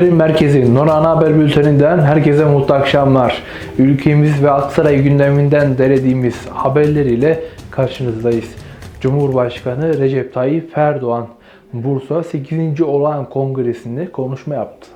Haberin merkezi Nor Ana Haber Bülteni'nden herkese mutlu akşamlar. Ülkemiz ve Aksaray gündeminden derlediğimiz haberleriyle karşınızdayız. Cumhurbaşkanı Recep Tayyip Erdoğan Bursa 8. Olağan Kongresi'nde konuşma yaptı.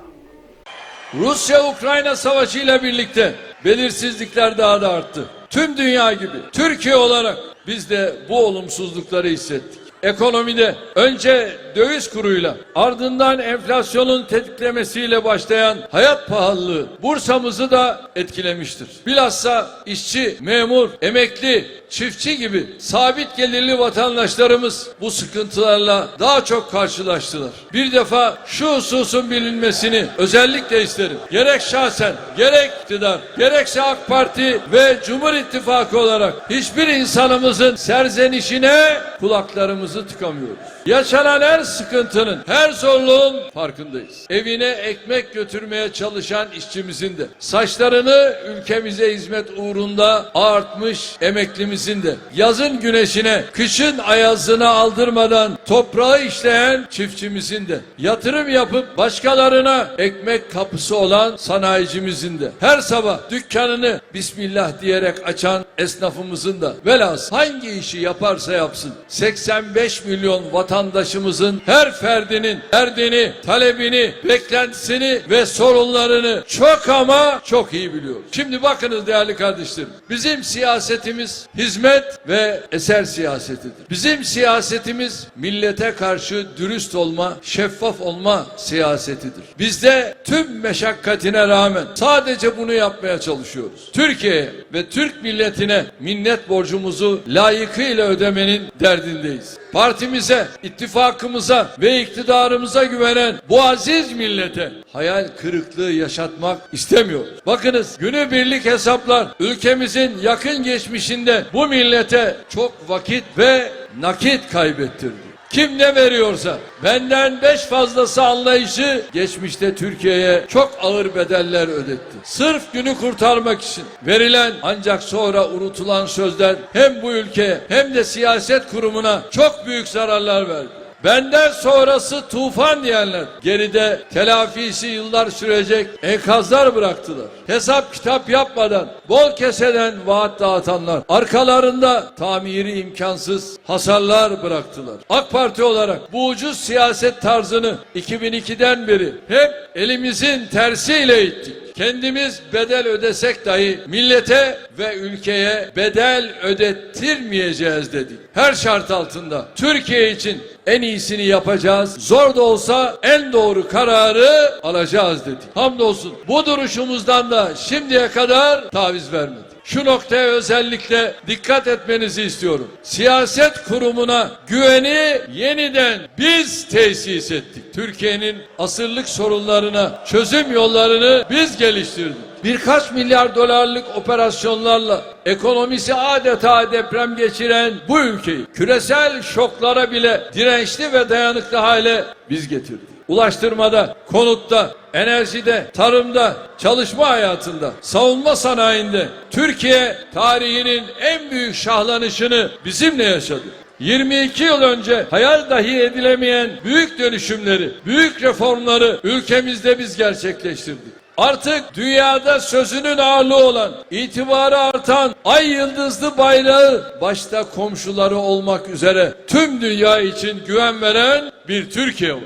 Rusya-Ukrayna savaşı ile birlikte belirsizlikler daha da arttı. Tüm dünya gibi Türkiye olarak biz de bu olumsuzlukları hissettik. Ekonomide önce döviz kuruyla ardından enflasyonun tetiklemesiyle başlayan hayat pahalılığı Bursa'mızı da etkilemiştir. Bilhassa işçi, memur, emekli, çiftçi gibi sabit gelirli vatandaşlarımız bu sıkıntılarla daha çok karşılaştılar. Bir defa şu hususun bilinmesini özellikle isterim. Gerek şahsen, gerek iktidar, gerekse AK Parti ve Cumhur İttifakı olarak hiçbir insanımızın serzenişine kulaklarımızı tıkamıyoruz. Yaşanan her sıkıntının, her zorluğun farkındayız. Evine ekmek götürmeye çalışan işçimizin de, saçlarını ülkemize hizmet uğrunda artmış emeklimizin de, yazın güneşine, kışın ayazına aldırmadan toprağı işleyen çiftçimizin de, yatırım yapıp başkalarına ekmek kapısı olan sanayicimizin de, her sabah dükkanını Bismillah diyerek açan esnafımızın da, velhas hangi işi yaparsa yapsın, 85 milyon vatandaşımızın her ferdinin derdini, talebini, beklentisini ve sorunlarını çok ama çok iyi biliyoruz. Şimdi bakınız değerli kardeşlerim. Bizim siyasetimiz hizmet ve eser siyasetidir. Bizim siyasetimiz millete karşı dürüst olma, şeffaf olma siyasetidir. Biz de tüm meşakkatine rağmen sadece bunu yapmaya çalışıyoruz. Türkiye ve Türk milletine minnet borcumuzu layıkıyla ödemenin derdindeyiz. Partimize, ittifakımıza ve iktidarımıza güvenen bu aziz millete hayal kırıklığı yaşatmak istemiyoruz. Bakınız günübirlik hesaplar ülkemizin yakın geçmişinde bu millete çok vakit ve nakit kaybettirdi. Kim ne veriyorsa benden beş fazlası anlayışı geçmişte Türkiye'ye çok ağır bedeller ödetti. Sırf günü kurtarmak için verilen ancak sonra unutulan sözler hem bu ülkeye hem de siyaset kurumuna çok büyük zararlar verdi. Benden sonrası tufan diyenler geride telafisi yıllar sürecek enkazlar bıraktılar. Hesap kitap yapmadan bol keseden vaat dağıtanlar arkalarında tamiri imkansız hasarlar bıraktılar. AK Parti olarak bu ucuz siyaset tarzını 2002'den beri hep elimizin tersiyle ittik. Kendimiz bedel ödesek dahi millete ve ülkeye bedel ödettirmeyeceğiz dedik. Her şart altında Türkiye için en iyisini yapacağız. Zor da olsa en doğru kararı alacağız dedik. Hamdolsun bu duruşumuzdan da şimdiye kadar taviz vermedik. Şu noktaya özellikle dikkat etmenizi istiyorum. Siyaset kurumuna güveni yeniden biz tesis ettik. Türkiye'nin asırlık sorunlarına çözüm yollarını biz geliştirdik. Birkaç milyar dolarlık operasyonlarla ekonomisi adeta deprem geçiren bu ülkeyi küresel şoklara bile dirençli ve dayanıklı hale biz getirdik. Ulaştırmada, konutta, enerjide, tarımda, çalışma hayatında, savunma sanayinde Türkiye tarihinin en büyük şahlanışını bizimle yaşadı. 22 yıl önce hayal dahi edilemeyen büyük dönüşümleri, büyük reformları ülkemizde biz gerçekleştirdik. Artık dünyada sözünün ağırlığı olan, itibarı artan ay yıldızlı bayrağı başta komşuları olmak üzere tüm dünya için güven veren bir Türkiye var.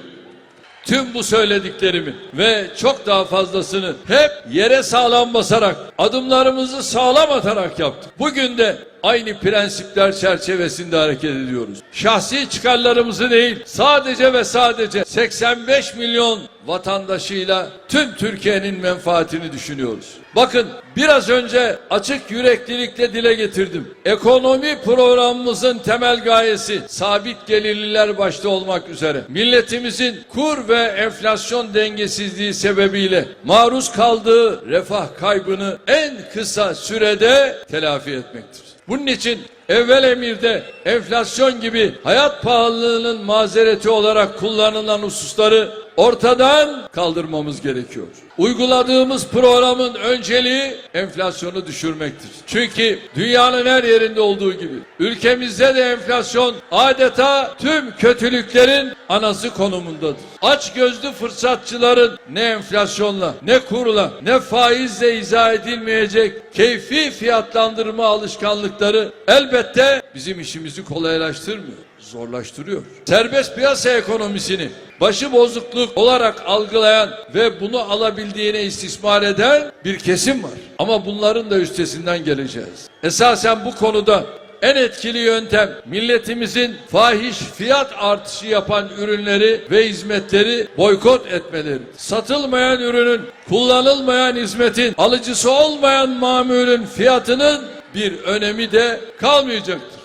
Tüm bu söylediklerimi ve çok daha fazlasını hep yere sağlam basarak, adımlarımızı sağlam atarak yaptık. Bugün de aynı prensipler çerçevesinde hareket ediyoruz. Şahsi çıkarlarımızı değil, sadece ve sadece 85 milyon vatandaşıyla tüm Türkiye'nin menfaatini düşünüyoruz. Bakın biraz önce açık yüreklilikle dile getirdim. Ekonomi programımızın temel gayesi sabit gelirliler başta olmak üzere milletimizin kur ve enflasyon dengesizliği sebebiyle maruz kaldığı refah kaybını en kısa sürede telafi etmektir. Bunun için evvel emirde enflasyon gibi hayat pahalılığının mazereti olarak kullanılan hususları ortadan kaldırmamız gerekiyor. Uyguladığımız programın önceliği enflasyonu düşürmektir. Çünkü dünyanın her yerinde olduğu gibi ülkemizde de enflasyon adeta tüm kötülüklerin anası konumundadır. Aç gözlü fırsatçıların ne enflasyonla, ne kurla, ne faizle izah edilmeyecek keyfi fiyatlandırma alışkanlıkları elbette bizim işimizi kolaylaştırmıyor zorlaştırıyor. Serbest piyasa ekonomisini başı bozukluk olarak algılayan ve bunu alabildiğine istismar eden bir kesim var. Ama bunların da üstesinden geleceğiz. Esasen bu konuda en etkili yöntem milletimizin fahiş fiyat artışı yapan ürünleri ve hizmetleri boykot etmeleri. Satılmayan ürünün, kullanılmayan hizmetin, alıcısı olmayan mamulün fiyatının bir önemi de kalmayacaktır.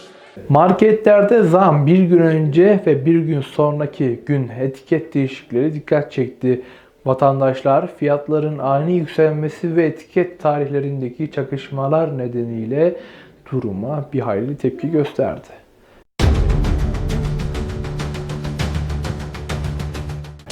Marketlerde zam bir gün önce ve bir gün sonraki gün etiket değişiklikleri dikkat çekti. Vatandaşlar fiyatların ani yükselmesi ve etiket tarihlerindeki çakışmalar nedeniyle duruma bir hayli tepki gösterdi.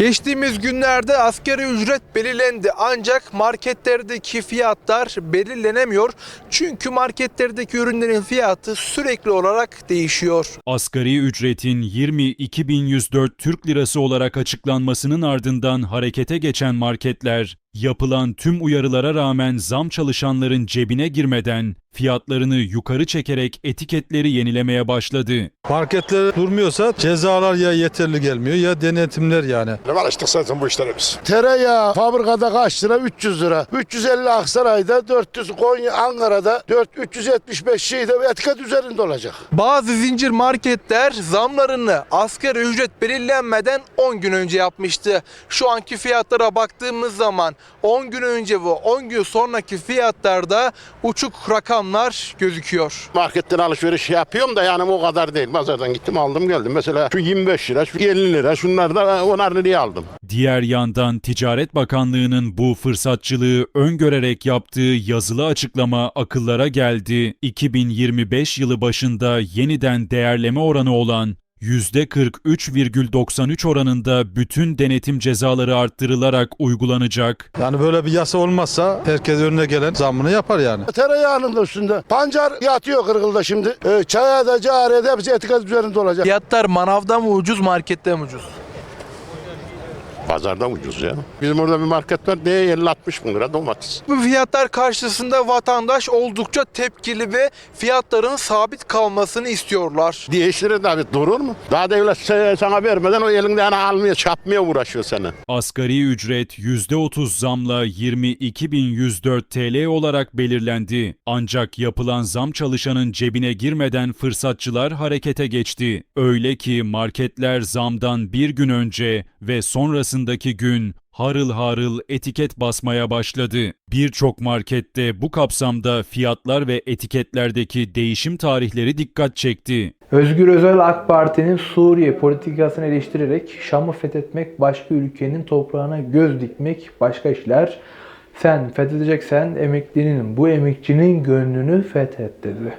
Geçtiğimiz günlerde asgari ücret belirlendi ancak marketlerdeki fiyatlar belirlenemiyor. Çünkü marketlerdeki ürünlerin fiyatı sürekli olarak değişiyor. Asgari ücretin 22.104 Türk Lirası olarak açıklanmasının ardından harekete geçen marketler, yapılan tüm uyarılara rağmen zam çalışanların cebine girmeden fiyatlarını yukarı çekerek etiketleri yenilemeye başladı. Marketler durmuyorsa cezalar ya yeterli gelmiyor ya denetimler yani. Alıştık zaten bu işlere biz. Tereyağı fabrikada kaç lira? 300 lira. 350 Aksaray'da, 400 Konya, Ankara'da, 4 375 şeyde etiket üzerinde olacak. Bazı zincir marketler zamlarını asgari ücret belirlenmeden 10 gün önce yapmıştı. Şu anki fiyatlara baktığımız zaman 10 gün önce ve 10 gün sonraki fiyatlarda uçuk rakamlar gözüküyor. Marketten alışveriş yapıyorum da yani o kadar değil. Pazardan gittim aldım geldim. Mesela şu 25 lira, şu 50 lira şunlar da onar liraya aldım. Diğer yandan Ticaret Bakanlığı'nın bu fırsatçılığı öngörerek yaptığı yazılı açıklama akıllara geldi. 2025 yılı başında yeniden değerleme oranı olan %43,93 oranında bütün denetim cezaları arttırılarak uygulanacak. Yani böyle bir yasa olmazsa herkes önüne gelen zammını yapar yani. Tereyağının da üstünde. Pancar yatıyor kırgılda şimdi. Ee, çaya da cariye de hepsi etiket üzerinde olacak. Fiyatlar manavda mı ucuz markette mi ucuz? Pazarda ucuz ya. Bizim orada bir market var. Ne 50-60 bin lira domates. Bu fiyatlar karşısında vatandaş oldukça tepkili ve fiyatların sabit kalmasını istiyorlar. Değiştirir de abi durur mu? Daha devlet se- sana vermeden o elinden almaya çapmaya uğraşıyor seni. Asgari ücret %30 zamla 22.104 TL olarak belirlendi. Ancak yapılan zam çalışanın cebine girmeden fırsatçılar harekete geçti. Öyle ki marketler zamdan bir gün önce ve sonrasındaki gün harıl harıl etiket basmaya başladı. Birçok markette bu kapsamda fiyatlar ve etiketlerdeki değişim tarihleri dikkat çekti. Özgür Özel AK Parti'nin Suriye politikasını eleştirerek Şam'ı fethetmek başka ülkenin toprağına göz dikmek başka işler. Sen fethedeceksen emeklinin bu emekçinin gönlünü fethet dedi.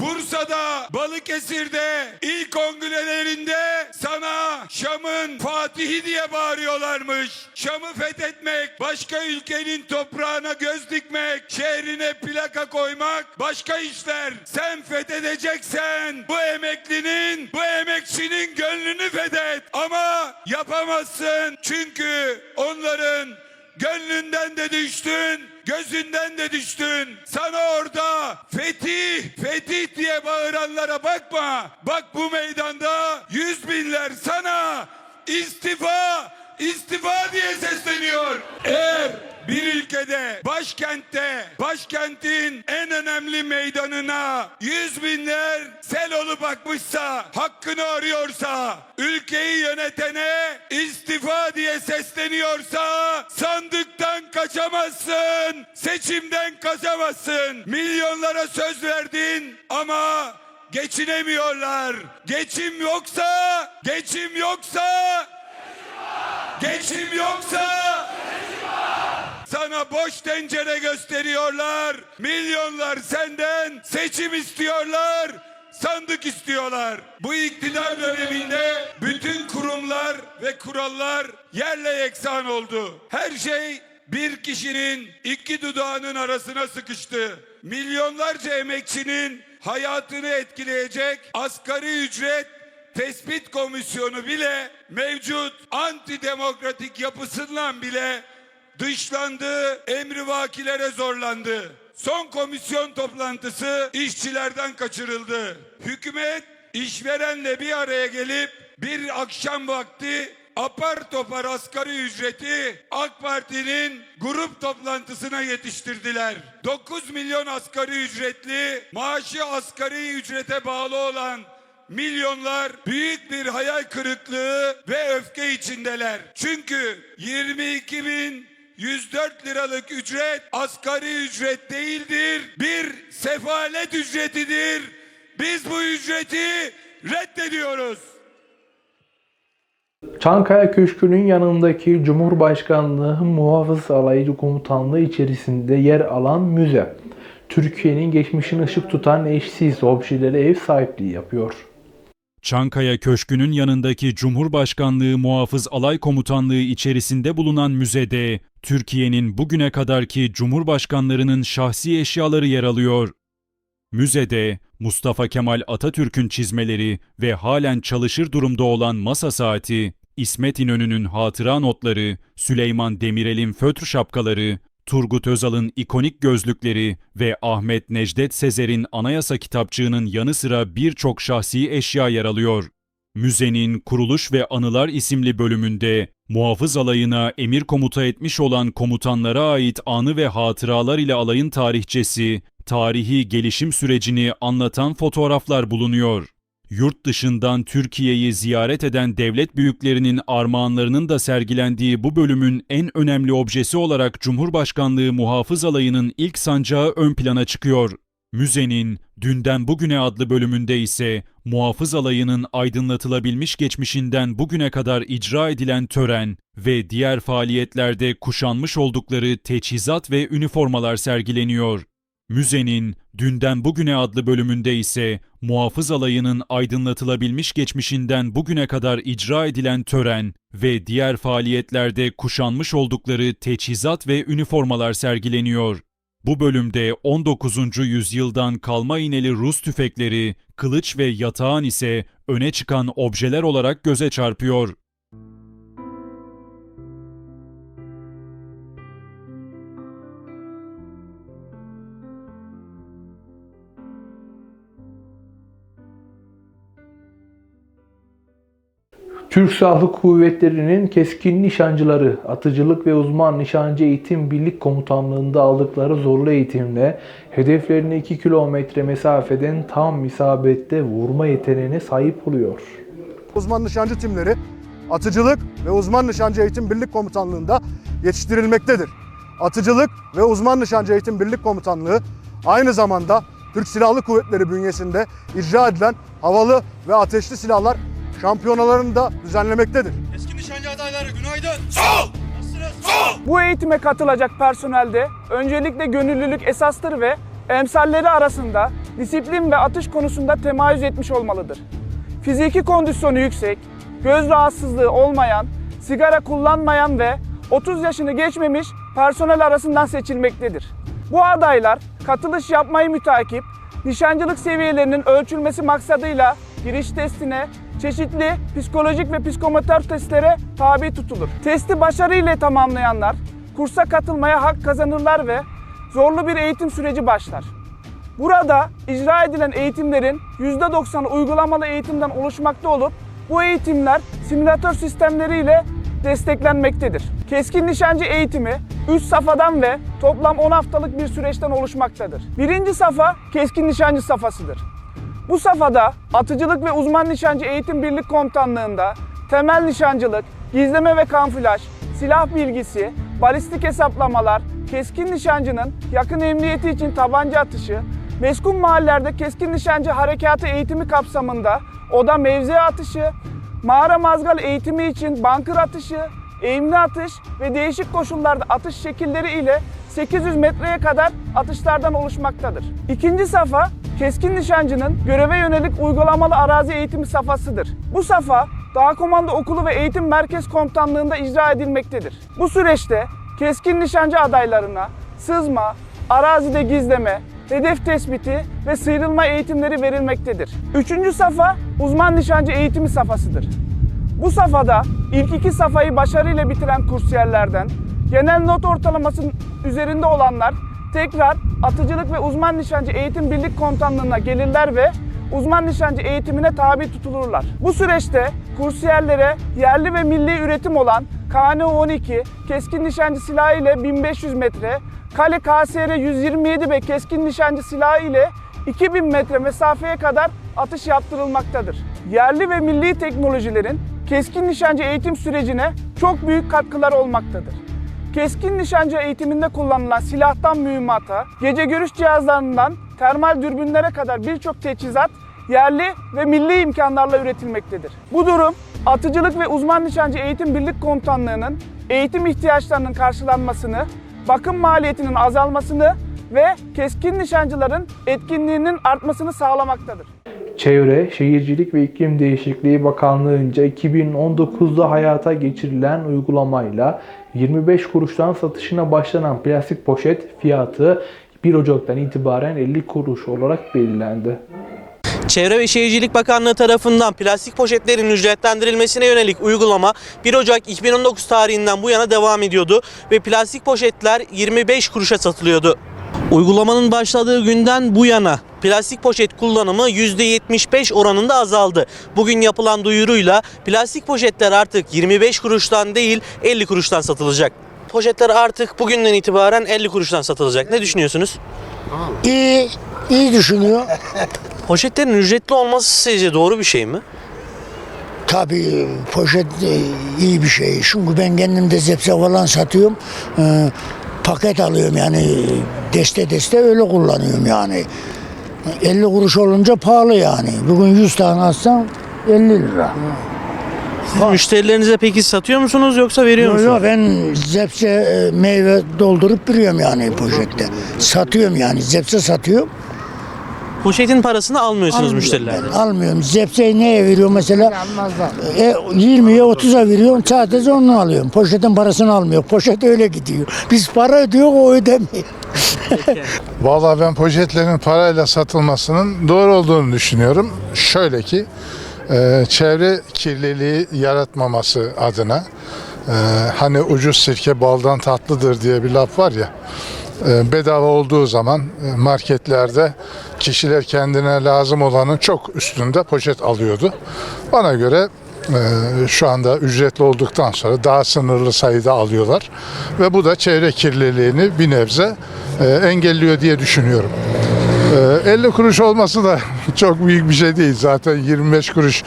Bursa'da, Balıkesir'de ilk kongrelerinde sana Şam'ın Fatihi diye bağırıyorlarmış. Şam'ı fethetmek, başka ülkenin toprağına göz dikmek, şehrine plaka koymak başka işler. Sen fethedeceksen bu emeklinin, bu emekçinin gönlünü fethet. Ama yapamazsın çünkü onların Gönlünden de düştün, gözünden de düştün. Sana orada fetih, fetih diye bağıranlara bakma. Bak bu meydanda yüz binler sana istifa, istifa diye sesleniyor. Eğer ülkede, başkentte, başkentin en önemli meydanına yüz binler sel olup bakmışsa, hakkını arıyorsa, ülkeyi yönetene istifa diye sesleniyorsa sandıktan kaçamazsın, seçimden kaçamazsın. Milyonlara söz verdin ama geçinemiyorlar. Geçim yoksa, geçim yoksa, geçim yoksa sana boş tencere gösteriyorlar. Milyonlar senden seçim istiyorlar. sandık istiyorlar. Bu iktidar döneminde bütün kurumlar ve kurallar yerle yeksan oldu. Her şey bir kişinin iki dudağının arasına sıkıştı. Milyonlarca emekçinin hayatını etkileyecek asgari ücret tespit komisyonu bile mevcut antidemokratik yapısından bile dışlandı, emrivakilere zorlandı. Son komisyon toplantısı işçilerden kaçırıldı. Hükümet işverenle bir araya gelip bir akşam vakti apar topar asgari ücreti AK Parti'nin grup toplantısına yetiştirdiler. 9 milyon asgari ücretli maaşı asgari ücrete bağlı olan milyonlar büyük bir hayal kırıklığı ve öfke içindeler. Çünkü 22 bin 104 liralık ücret asgari ücret değildir. Bir sefalet ücretidir. Biz bu ücreti reddediyoruz. Çankaya Köşkü'nün yanındaki Cumhurbaşkanlığı Muhafız Alayı Komutanlığı içerisinde yer alan müze, Türkiye'nin geçmişini ışık tutan eşsiz objelere ev sahipliği yapıyor. Çankaya Köşkü'nün yanındaki Cumhurbaşkanlığı Muhafız Alay Komutanlığı içerisinde bulunan müzede Türkiye'nin bugüne kadarki cumhurbaşkanlarının şahsi eşyaları yer alıyor. Müzede Mustafa Kemal Atatürk'ün çizmeleri ve halen çalışır durumda olan masa saati, İsmet İnönü'nün hatıra notları, Süleyman Demirel'in fötr şapkaları, Turgut Özal'ın ikonik gözlükleri ve Ahmet Necdet Sezer'in anayasa kitapçığının yanı sıra birçok şahsi eşya yer alıyor. Müzenin Kuruluş ve Anılar isimli bölümünde muhafız alayına emir komuta etmiş olan komutanlara ait anı ve hatıralar ile alayın tarihçesi, tarihi gelişim sürecini anlatan fotoğraflar bulunuyor. Yurt dışından Türkiye'yi ziyaret eden devlet büyüklerinin armağanlarının da sergilendiği bu bölümün en önemli objesi olarak Cumhurbaşkanlığı Muhafız Alayı'nın ilk sancağı ön plana çıkıyor. Müzenin Dünden Bugüne adlı bölümünde ise Muhafız Alayı'nın aydınlatılabilmiş geçmişinden bugüne kadar icra edilen tören ve diğer faaliyetlerde kuşanmış oldukları teçhizat ve üniformalar sergileniyor. Müzenin Dünden Bugüne adlı bölümünde ise muhafız alayının aydınlatılabilmiş geçmişinden bugüne kadar icra edilen tören ve diğer faaliyetlerde kuşanmış oldukları teçhizat ve üniformalar sergileniyor. Bu bölümde 19. yüzyıldan kalma ineli Rus tüfekleri, kılıç ve yatağan ise öne çıkan objeler olarak göze çarpıyor. Türk Silahlı Kuvvetleri'nin keskin nişancıları, atıcılık ve uzman nişancı eğitim birlik komutanlığında aldıkları zorlu eğitimle hedeflerini 2 kilometre mesafeden tam isabette vurma yeteneğine sahip oluyor. Uzman nişancı timleri atıcılık ve uzman nişancı eğitim birlik komutanlığında yetiştirilmektedir. Atıcılık ve uzman nişancı eğitim birlik komutanlığı aynı zamanda Türk Silahlı Kuvvetleri bünyesinde icra edilen havalı ve ateşli silahlar şampiyonalarını da düzenlemektedir. Eski nişancı adayları günaydın. Bu eğitime katılacak personelde öncelikle gönüllülük esastır ve emsalleri arasında disiplin ve atış konusunda temayüz etmiş olmalıdır. Fiziki kondisyonu yüksek, göz rahatsızlığı olmayan, sigara kullanmayan ve 30 yaşını geçmemiş personel arasından seçilmektedir. Bu adaylar katılış yapmayı mütakip, nişancılık seviyelerinin ölçülmesi maksadıyla giriş testine, çeşitli psikolojik ve psikomotor testlere tabi tutulur. Testi başarıyla tamamlayanlar kursa katılmaya hak kazanırlar ve zorlu bir eğitim süreci başlar. Burada icra edilen eğitimlerin %90'ı uygulamalı eğitimden oluşmakta olup bu eğitimler simülatör sistemleriyle desteklenmektedir. Keskin nişancı eğitimi 3 safhadan ve toplam 10 haftalık bir süreçten oluşmaktadır. Birinci safa keskin nişancı safhasıdır. Bu safhada atıcılık ve uzman nişancı eğitim birlik komutanlığında temel nişancılık, gizleme ve kamuflaj, silah bilgisi, balistik hesaplamalar, keskin nişancının yakın emniyeti için tabanca atışı, meskun mahallelerde keskin nişancı harekatı eğitimi kapsamında oda mevzi atışı, mağara mazgal eğitimi için bankır atışı, eğimli atış ve değişik koşullarda atış şekilleri ile 800 metreye kadar atışlardan oluşmaktadır. İkinci safa keskin nişancının göreve yönelik uygulamalı arazi eğitimi safhasıdır. Bu safa Dağ Komando Okulu ve Eğitim Merkez Komutanlığı'nda icra edilmektedir. Bu süreçte keskin nişancı adaylarına sızma, arazide gizleme, hedef tespiti ve sıyrılma eğitimleri verilmektedir. Üçüncü safa uzman nişancı eğitimi safhasıdır. Bu safhada ilk iki safhayı başarıyla bitiren kursiyerlerden genel not ortalamasının üzerinde olanlar tekrar atıcılık ve uzman nişancı eğitim birlik komutanlığına gelirler ve uzman nişancı eğitimine tabi tutulurlar. Bu süreçte kursiyerlere yerli ve milli üretim olan KN-12 keskin nişancı silahı ile 1500 metre, Kale KSR 127 ve keskin nişancı silahı ile 2000 metre mesafeye kadar atış yaptırılmaktadır. Yerli ve milli teknolojilerin keskin nişancı eğitim sürecine çok büyük katkıları olmaktadır. Keskin nişancı eğitiminde kullanılan silahtan mühimmata, gece görüş cihazlarından termal dürbünlere kadar birçok teçhizat yerli ve milli imkanlarla üretilmektedir. Bu durum Atıcılık ve Uzman Nişancı Eğitim Birlik Komutanlığı'nın eğitim ihtiyaçlarının karşılanmasını, bakım maliyetinin azalmasını ve keskin nişancıların etkinliğinin artmasını sağlamaktadır. Çevre, Şehircilik ve İklim Değişikliği Bakanlığı'nca 2019'da hayata geçirilen uygulamayla 25 kuruştan satışına başlanan plastik poşet fiyatı 1 Ocak'tan itibaren 50 kuruş olarak belirlendi. Çevre ve Şehircilik Bakanlığı tarafından plastik poşetlerin ücretlendirilmesine yönelik uygulama 1 Ocak 2019 tarihinden bu yana devam ediyordu ve plastik poşetler 25 kuruşa satılıyordu. Uygulamanın başladığı günden bu yana plastik poşet kullanımı %75 oranında azaldı. Bugün yapılan duyuruyla plastik poşetler artık 25 kuruştan değil 50 kuruştan satılacak. Poşetler artık bugünden itibaren 50 kuruştan satılacak. Ne düşünüyorsunuz? İyi, iyi düşünüyor. Poşetlerin ücretli olması sizce doğru bir şey mi? Tabii poşet e, iyi bir şey. Çünkü ben kendim de zepse falan satıyorum. Ee, paket alıyorum yani deste deste öyle kullanıyorum yani. 50 kuruş olunca pahalı yani. Bugün 100 tane alsam 50 lira. Siz müşterilerinize peki satıyor musunuz yoksa veriyor Yok musunuz? yok ben zepse e, meyve doldurup duruyorum yani poşette. Satıyorum yani zepse satıyorum. Poşetin parasını almıyorsunuz Almıyorum müşterilerden. Almıyorum. Zepseyi neye veriyorum mesela? E, 20'ye 30'a veriyorum. Sadece onu alıyorum. Poşetin parasını almıyor. Poşet öyle gidiyor. Biz para ödüyor o ödemiyor. Vallahi ben poşetlerin parayla satılmasının doğru olduğunu düşünüyorum. Şöyle ki e, çevre kirliliği yaratmaması adına e, hani ucuz sirke baldan tatlıdır diye bir laf var ya bedava olduğu zaman e, marketlerde kişiler kendine lazım olanın çok üstünde poşet alıyordu. Bana göre e, şu anda ücretli olduktan sonra daha sınırlı sayıda alıyorlar ve bu da çevre kirliliğini bir nebze e, engelliyor diye düşünüyorum. Ee, 50 kuruş olması da çok büyük bir şey değil. Zaten 25 kuruş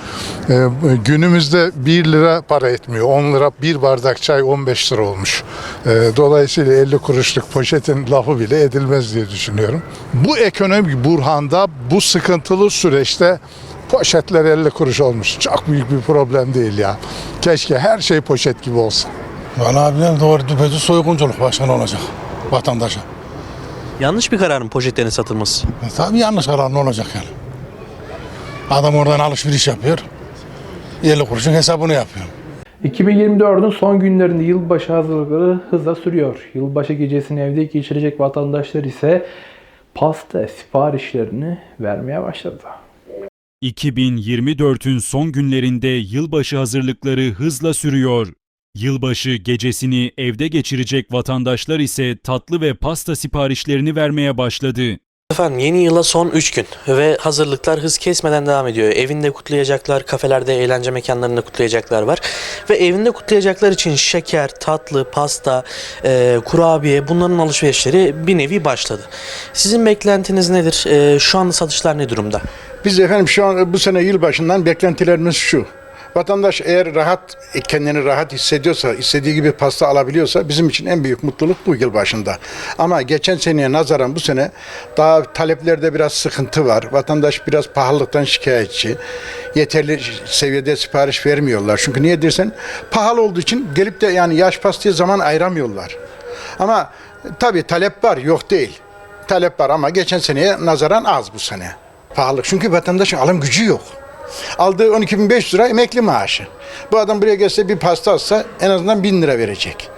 e, günümüzde 1 lira para etmiyor. 10 lira bir bardak çay 15 lira olmuş. Ee, Dolayısıyla 50 kuruşluk poşetin lafı bile edilmez diye düşünüyorum. Bu ekonomik burhanda bu sıkıntılı süreçte poşetler 50 kuruş olmuş. Çok büyük bir problem değil ya. Keşke her şey poşet gibi olsa. Valla bilmem doğru düpedüz soygunculuk başkan olacak vatandaşa. Yanlış bir karar mı poşetlerin satılması? E, tabii yanlış karar ne olacak yani. Adam oradan alışveriş yapıyor. 50 kuruşun hesabını yapıyor. 2024'ün son günlerinde yılbaşı hazırlıkları hızla sürüyor. Yılbaşı gecesini evde geçirecek vatandaşlar ise pasta siparişlerini vermeye başladı. 2024'ün son günlerinde yılbaşı hazırlıkları hızla sürüyor. Yılbaşı gecesini evde geçirecek vatandaşlar ise tatlı ve pasta siparişlerini vermeye başladı. Efendim yeni yıla son 3 gün ve hazırlıklar hız kesmeden devam ediyor. Evinde kutlayacaklar, kafelerde, eğlence mekanlarında kutlayacaklar var. Ve evinde kutlayacaklar için şeker, tatlı, pasta, e, kurabiye bunların alışverişleri bir nevi başladı. Sizin beklentiniz nedir? E, şu anda satışlar ne durumda? Biz efendim şu an bu sene yılbaşından beklentilerimiz şu. Vatandaş eğer rahat kendini rahat hissediyorsa, istediği gibi pasta alabiliyorsa bizim için en büyük mutluluk bu yıl başında. Ama geçen seneye nazaran bu sene daha taleplerde biraz sıkıntı var. Vatandaş biraz pahalılıktan şikayetçi. Yeterli seviyede sipariş vermiyorlar. Çünkü niye dersen pahalı olduğu için gelip de yani yaş pastaya zaman ayıramıyorlar. Ama tabii talep var, yok değil. Talep var ama geçen seneye nazaran az bu sene. Pahalı. Çünkü vatandaşın alım gücü yok. Aldığı 12.500 lira emekli maaşı. Bu adam buraya gelse bir pasta alsa en azından 1000 lira verecek.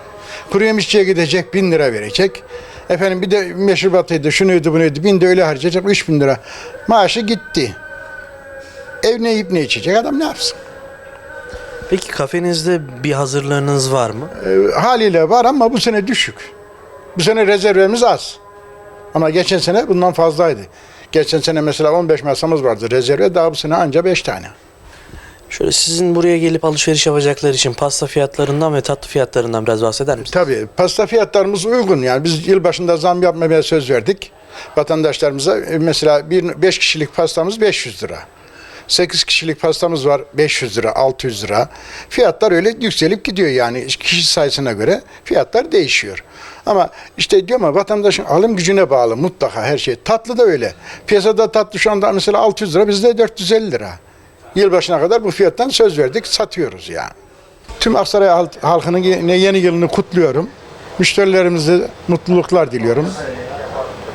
Kuru yemişçiye gidecek 1000 lira verecek. Efendim bir de meşrubatıydı, şunuydu, bunuydu. Bin de öyle harcayacak 3000 lira. Maaşı gitti. Ev ne yiyip ne içecek adam ne yapsın? Peki kafenizde bir hazırlığınız var mı? Ee, haliyle var ama bu sene düşük. Bu sene rezervimiz az. Ama geçen sene bundan fazlaydı. Geçen sene mesela 15 masamız vardı rezerve daha bu sene anca 5 tane. Şöyle sizin buraya gelip alışveriş yapacaklar için pasta fiyatlarından ve tatlı fiyatlarından biraz bahseder misiniz? Tabii pasta fiyatlarımız uygun yani biz yılbaşında zam yapmamaya söz verdik vatandaşlarımıza. E, Mesela 5 kişilik pastamız 500 lira. 8 kişilik pastamız var 500 lira, 600 lira. Fiyatlar öyle yükselip gidiyor yani kişi sayısına göre fiyatlar değişiyor. Ama işte diyorum ya vatandaşın alım gücüne bağlı mutlaka her şey. Tatlı da öyle. Piyasada tatlı şu anda mesela 600 lira bizde 450 lira. Yılbaşına kadar bu fiyattan söz verdik satıyoruz yani. Tüm Aksaray halk- halkının yeni yılını kutluyorum. Müşterilerimize mutluluklar diliyorum.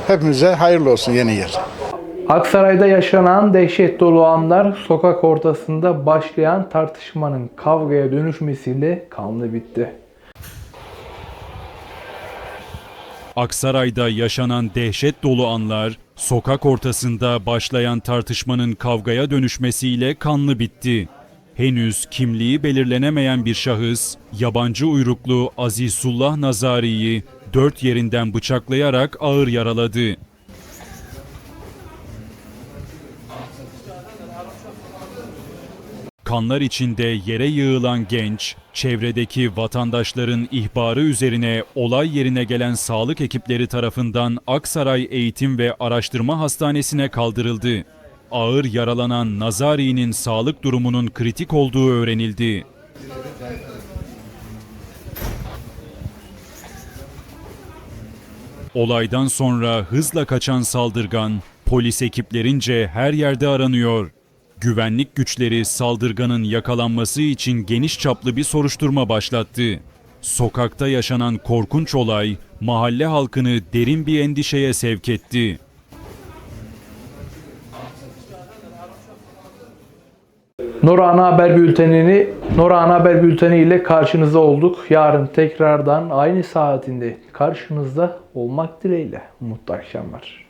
Hepimize hayırlı olsun yeni yıl. Aksaray'da yaşanan dehşet dolu anlar sokak ortasında başlayan tartışmanın kavgaya dönüşmesiyle kanlı bitti. Aksaray'da yaşanan dehşet dolu anlar, sokak ortasında başlayan tartışmanın kavgaya dönüşmesiyle kanlı bitti. Henüz kimliği belirlenemeyen bir şahıs, yabancı uyruklu Azizullah Nazari'yi dört yerinden bıçaklayarak ağır yaraladı. Kanlar içinde yere yığılan genç, çevredeki vatandaşların ihbarı üzerine olay yerine gelen sağlık ekipleri tarafından Aksaray Eğitim ve Araştırma Hastanesi'ne kaldırıldı. Ağır yaralanan Nazari'nin sağlık durumunun kritik olduğu öğrenildi. Olaydan sonra hızla kaçan saldırgan polis ekiplerince her yerde aranıyor. Güvenlik güçleri saldırganın yakalanması için geniş çaplı bir soruşturma başlattı. Sokakta yaşanan korkunç olay mahalle halkını derin bir endişeye sevk etti. Nora Ana Haber Bülteni'ni Nora Ana Haber Bülteni ile karşınızda olduk. Yarın tekrardan aynı saatinde karşınızda olmak dileğiyle. Mutlu akşamlar.